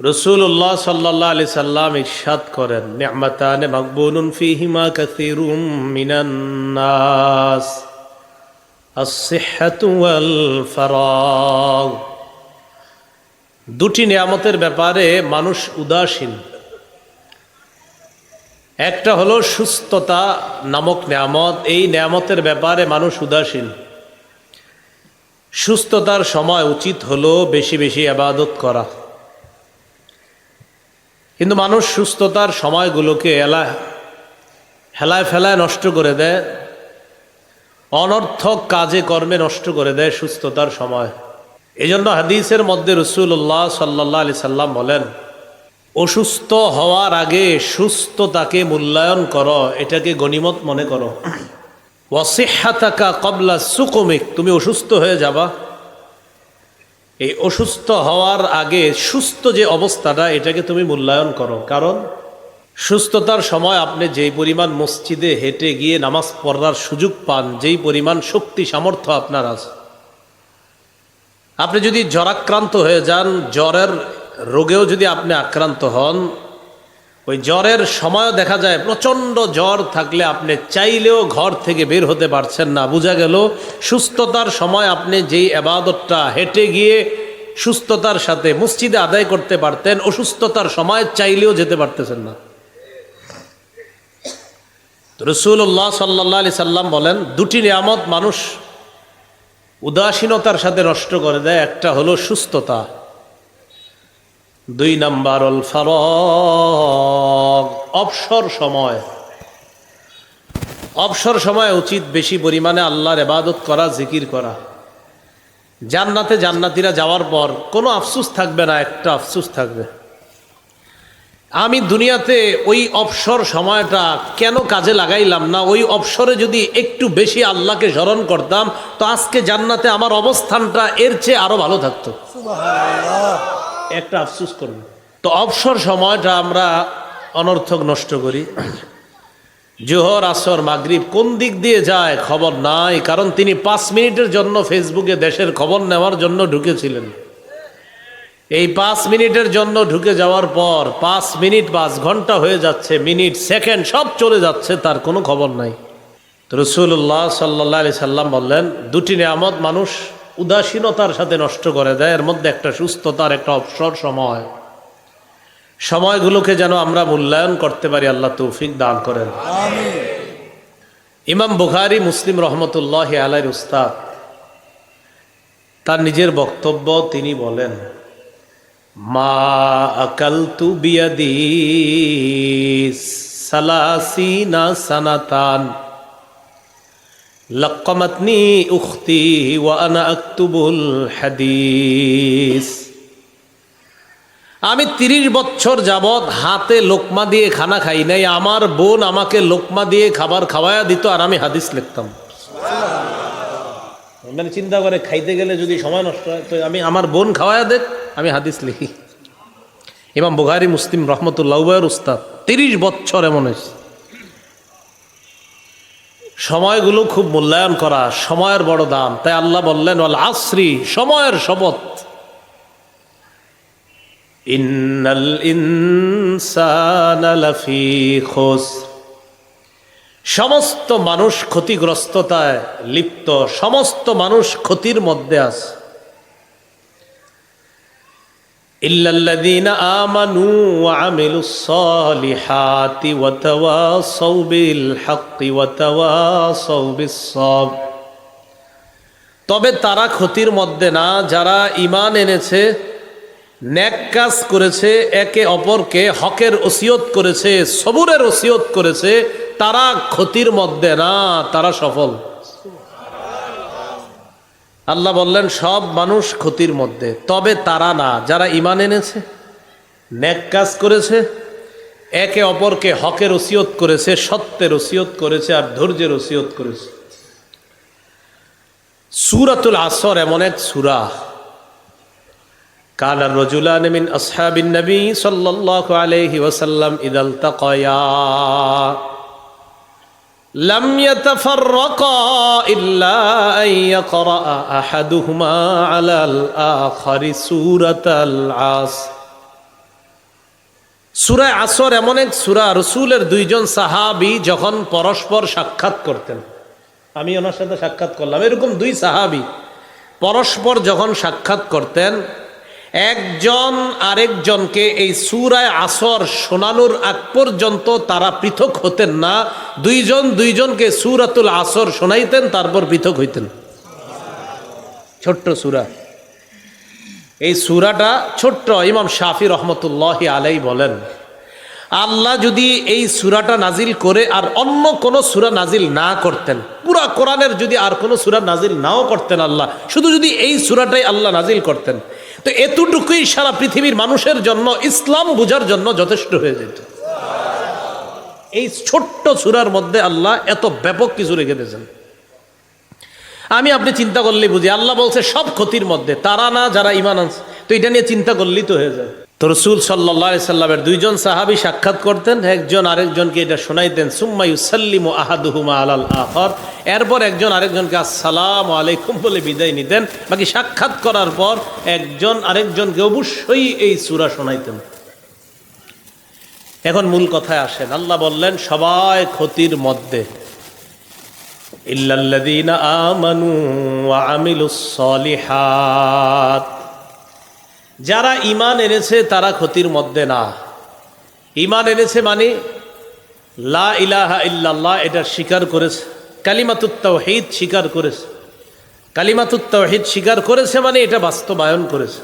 রসুল্লাহ সাল্লাহ আলি সাল্লাম ইসাদ করেন নেমাতানে মকবুলুন ফিহিমা কাসিরুম মিনান্নাস দুটি নিয়ামতের ব্যাপারে মানুষ উদাসীন। একটা হলো সুস্থতা নামক নিয়ামত, এই নিয়ামতের ব্যাপারে মানুষ উদাসীন। সুস্থতার সময় উচিত হলো বেশি বেশি আবাদত করা। কিন্তু মানুষ সুস্থতার সময়গুলোকে এলা হেলায় ফেলায় নষ্ট করে দেয়, অনর্থক কাজে কর্মে নষ্ট করে দেয় সুস্থতার সময়। এই জন্য হাদিসের মধ্যে রসুল্লাহ সাল্লাহ আলি সাল্লাম বলেন, অসুস্থ হওয়ার আগে সুস্থতাকে মূল্যায়ন করো, এটাকে গণিমত মনে করো। ওয়াসিহাতাকা কবলা সুকমিক, তুমি অসুস্থ হয়ে যাবা। এই অসুস্থ হওয়ার আগে সুস্থ যে অবস্থাটা, এটাকে তুমি মূল্যায়ন করো। কারণ সুস্থতার সময় আপনি যেই পরিমাণ মসজিদে হেঁটে গিয়ে নামাজ পড়ার সুযোগ পান, যেই পরিমাণ শক্তি, সামর্থ্য আপনার আছে। আপনি যদি জ্বরাক্রান্ত হয়ে যান, জ্বরের রোগেও যদি আপনি আক্রান্ত হন ওই জ্বরের সময়ও দেখা যায়, প্রচণ্ড জ্বর থাকলে আপনি চাইলেও ঘর থেকে বের হতে পারছেন না। বোঝা গেল, সুস্থতার সময় আপনি যেই আবাদতটা হেঁটে গিয়ে সুস্থতার সাথে মসজিদে আদায় করতে পারতেন, অসুস্থতার সময় চাইলেও যেতে পারতেছেন না। রসুল্লাহ সাল্লাহ আলি সাল্লাম বলেন, দুটি নিয়ামত মানুষ উদাসীনতার সাথে নষ্ট করে দেয়, একটা হলো সুস্থতা। দুই নাম্বার অল অবসর সময়। অবসর সময় উচিত বেশি পরিমাণে আল্লাহর এবাদত করা, জিকির করা। জান্নাতে জান্নাতিরা যাওয়ার পর কোনো আফসুস থাকবে না, একটা আফসুস থাকবে। আমি দুনিয়াতে ওই অবসর সময়টা কেন কাজে লাগাইলাম না? ওই অবসরে যদি একটু বেশি আল্লাহকে স্মরণ করতাম, তো আজকে জান্নাতে আমার অবস্থানটা এর চেয়ে আরও ভালো থাকতো। একটা আফসুস করব তো অবসর সময়টা আমরা অনর্থক নষ্ট করি। জোহর, আসর, মাগরিব কোন দিক দিয়ে যায় খবর নাই, কারণ তিনি পাঁচ মিনিটের জন্য ফেসবুকে দেশের খবর নেওয়ার জন্য ঢুকেছিলেন। এই পাঁচ মিনিটের জন্য ঢুকে যাওয়ার পর পাঁচ মিনিট পাঁচ ঘণ্টা হয়ে যাচ্ছে, মিনিট, সেকেন্ড, সব চলে যাচ্ছে, তার কোনো খবর নাই। রসুল্লাহ সাল্লাহ আলি সাল্লাম বললেন, দুটি নিয়ামত মানুষ উদাসীনতার সাথে নষ্ট করে দেয়। এর মধ্যে একটা সুস্থতার একটা অবসর সময়। সময়গুলোকে যেন আমরা মূল্যায়ন করতে পারি, আল্লাহ তৌফিক দান করেন। ইমাম বুখারি, মুসলিম রহমতুল্লাহ আলাইর উস্তাদ তার নিজের বক্তব্য তিনি বলেন, মা আকালতু বিয়াদি সালাসিনা সানাতান। লক্কমাতনি উখতি ওয়া আনা আক্তুবুল হাদিস। আমি তিরিশ বছর যাবৎ হাতে লোকমা দিয়ে খানা খাই নাই আমার বোন আমাকে লোকমা দিয়ে খাবার খাওয়ায়া দিত আর আমি হাদিস লিখতাম। মানে চিন্তা করে খাইতে গেলে যদি সময় নষ্ট হয় তো আমি আমার বোন খাওয়ায়া দেখ আমি হাদিস লিখি। ইমাম বুখারি মুসলিম রহমতুল্লাহ উস্তাদ। তিরিশ বছর এমন হয়েছে। সময়গুলো খুব মূল্যায়ন করা, সময়ের বড় দাম। তাই আল্লাহ বললেন, ওয়াল আশ্রি সময়ের শপথ। সমস্ত মানুষ ক্ষতিগ্রস্ততায় লিপ্ত, সমস্ত মানুষ ক্ষতির মধ্যে আছে। আমানু তবে তারা ক্ষতির মধ্যে না, যারা ইমান এনেছে, ন্যাক কাজ করেছে, একে অপরকে হকের ওসিয়ত করেছে, সবুরের ওসিয়ত করেছে, তারা ক্ষতির মধ্যে না, তারা সফল। আল্লাহ বললেন সব মানুষ ক্ষতির মধ্যে তবে তারা না যারা ইমান এনেছে ন্যাক কাজ করেছে একে অপরকে হকের ওসিয়ত করেছে সত্যের ওসিয়ত করেছে আর ধৈর্যের ওসিয়ত করেছে সুরাতুল আসর এমন এক সুরা كان الرجلان من أصحاب النبي صلى الله عليه وسلم إذا التقيا لم يتفرقا إلا أن يقرأ أحدهما على الآخر سورة العصر সুরায় আসর এমন এক সুরা রসুলের দুইজন সাহাবি যখন পরস্পর সাক্ষাৎ করতেন আমি ওনার সাথে সাক্ষাৎ করলাম এরকম দুই সাহাবি পরস্পর যখন সাক্ষাৎ করতেন একজন আরেকজনকে এই সুরায় আসর শোনানোর আগ পর্যন্ত তারা পৃথক হতেন না। দুইজন দুইজনকে সুরাতুল আসর শোনাইতেন, তারপর পৃথক হইতেন। ছোট্ট সুরা। এই সুরাটা ছোট্ট ইমাম শাফি রহমতুল্লাহ আলাই বলেন, আল্লাহ যদি এই সুরাটা নাজিল করে আর অন্য কোনো সুরা নাজিল না করতেন, পুরা কোরআনের যদি আর কোনো সুরা নাজিল নাও করতেন আল্লাহ, শুধু যদি এই সুরাটাই আল্লাহ নাজিল করতেন তো এতটুকুই সারা পৃথিবীর মানুষের জন্য, ইসলাম বোঝার জন্য যথেষ্ট হয়ে যেত। এই ছোট্ট সুরার মধ্যে আল্লাহ এত ব্যাপক কিছু রেখে দিয়েছেন। আমি আপনি চিন্তা করলেই বুঝি, আল্লাহ বলছে সব ক্ষতির মধ্যে, তারা না, যারা ইমান আনছে, তো এটা নিয়ে চিন্তা করলেই তো হয়ে যায়। তো রসুল সাল্লাহ সাল্লামের দুইজন সাহাবি সাক্ষাৎ করতেন, একজন আরেকজনকে এটা শোনাইতেন, সুম্মা ইউসাল্লিম আহাদুহুমা আলাল আখর এরপর একজন আরেকজনকে আসসালাম আলাইকুম বলে বিদায় নিতেন। বাকি সাক্ষাৎ করার পর একজন আরেকজনকে অবশ্যই এই সুরা শোনাইতেন। এখন মূল কথায় আসেন। আল্লাহ বললেন, সবাই ক্ষতির মধ্যে। ইল্লাল্লাযীনা আমানু আমিলুস সলিহাত। যারা ইমান এনেছে, তারা ক্ষতির মধ্যে না। ইমান এনেছে মানে লা ইলাহা ইল্লাল্লাহ এটা স্বীকার করেছে। কালিমাতুত তাওহীদ স্বীকার করেছে। কালিমাতুত তাওহীদ স্বীকার করেছে মানে এটা বাস্তবায়ন করেছে।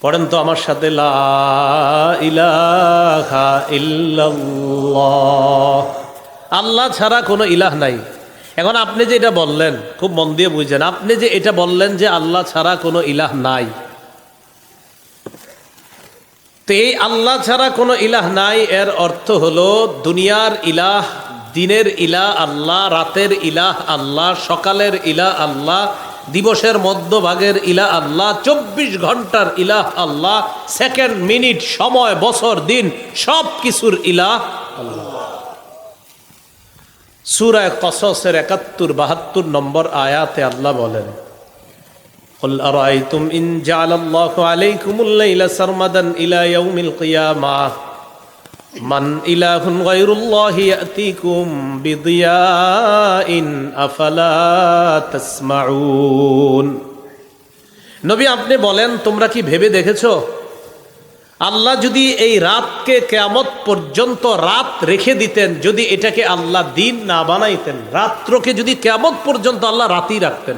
পড়েন তো আমার সাথে, লা ইলাহা ইল্লাল্লাহ। আল্লাহ ছাড়া কোনো ইলাহ নাই। এখন আপনি যে এটা বললেন, খুব মন দিয়ে বুঝছেন আপনি যে এটা বললেন যে আল্লাহ ছাড়া কোনো ইলাহ নাই। তো এই আল্লাহ ছাড়া কোনো ইলাহ নাই। এর অর্থ হলো দুনিয়ার ইলাহ, দিনের ইলাহ আল্লাহ, রাতের ইলাহ আল্লাহ, সকালের ইলাহ আল্লাহ, দিবসের মধ্যভাগের ইলাহ আল্লাহ, চব্বিশ ঘণ্টার ইলাহ আল্লাহ, সেকেন্ড মিনিট, সময়, বছর, দিন, সব কিছুর ইলাহ আল্লাহ। সুরায় কসসের একাত্তর, বাহাত্তর নম্বর আয়াতে আল্লাহ বলেন قل أرأيتم إن جعل الله عليكم الليل سرمدا إلى يوم القيامة من إله غير الله يأتيكم بضياء أفلا تسمعون নবী আপনি বলেন তোমরা কি ভেবে দেখেছো আল্লাহ যদি এই রাতকে কেয়ামত পর্যন্ত রাত রেখে দিতেন যদি এটাকে আল্লাহ দিন না বানাইতেন রাত্রকে যদি কেয়ামত পর্যন্ত আল্লাহ রাতই রাখতেন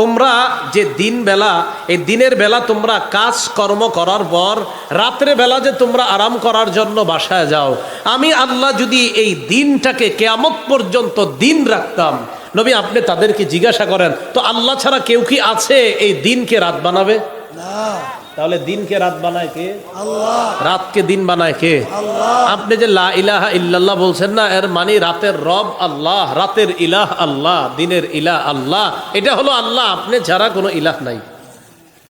তোমরা যে দিন বেলা, এই দিনের বেলা তোমরা কাজ কর্ম করার পর, রাত্রে বেলা যে তোমরা আরাম করার জন্য বাসায় যাও। আমি আল্লাহ যদি এই দিনটাকে কেয়ামত পর্যন্ত দিন রাখতাম, নবী আপনি তাদেরকে জিজ্ঞাসা করেন, তো আল্লাহ ছাড়া কেউ কি আছে এই দিনকে রাত বানাবে? তাহলে দিনকে রাত বানায় কে? রাতকে দিন বানায় কে? আপনি যে লা ইলাহা ইল্লাল্লাহ বলছেন না এর মানে রাতের রব আল্লাহ রাতের ইলাহ আল্লাহ দিনের ইলাহ আল্লাহ। এটা হলো আল্লাহ আপনি ছাড়া কোনো ইলাহ নাই।